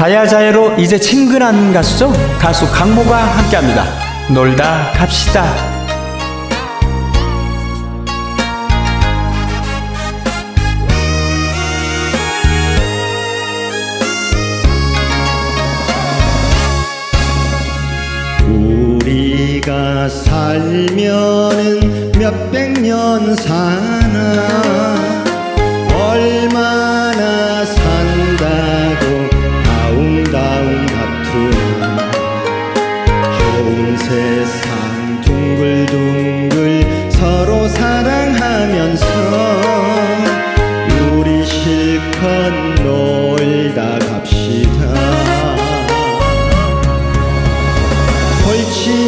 자야자야로 이제 친근한 가수죠? 가수 강모가 함께합니다. 놀다 갑시다. 우리가 살면은 몇백 년 사나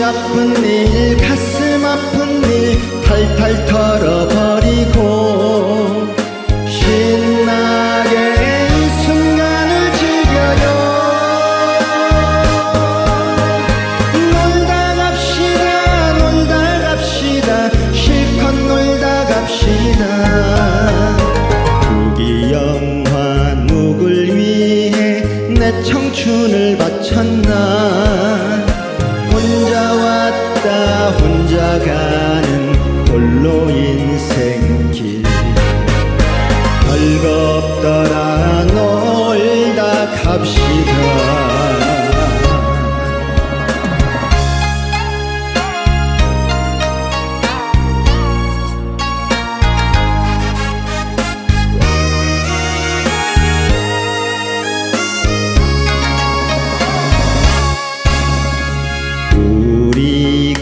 아픈 일 가슴 아픈 일 탈탈 털어버리고 신나게 이 순간을 즐겨요. 놀다 갑시다 놀다 갑시다 실컷 놀다 갑시다. 부기 영화 누굴 위해 내 청춘을 바쳤나 혼자 가는 홀로 인생길. 없더라 놀다 갑시다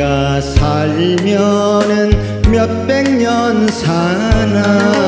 우리가 살면은 몇백 년 사나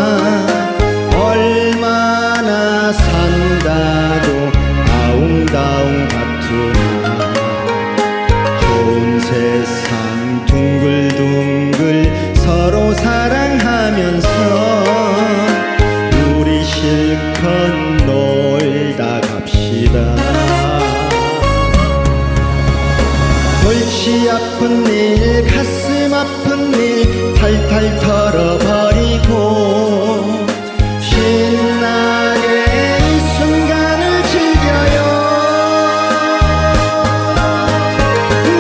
아픈 일 가슴 아픈 일 탈탈 털어버리고 신나게 이 순간을 즐겨요.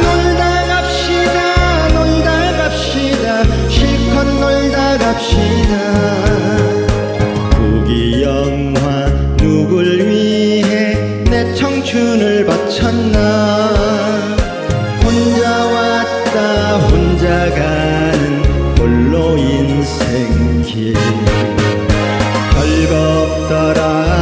놀다 갑시다 놀다 갑시다 실컷 놀다 갑시다. 부기영화 누굴 위해 내 청춘을 바쳤나 인생길. 별거 없더라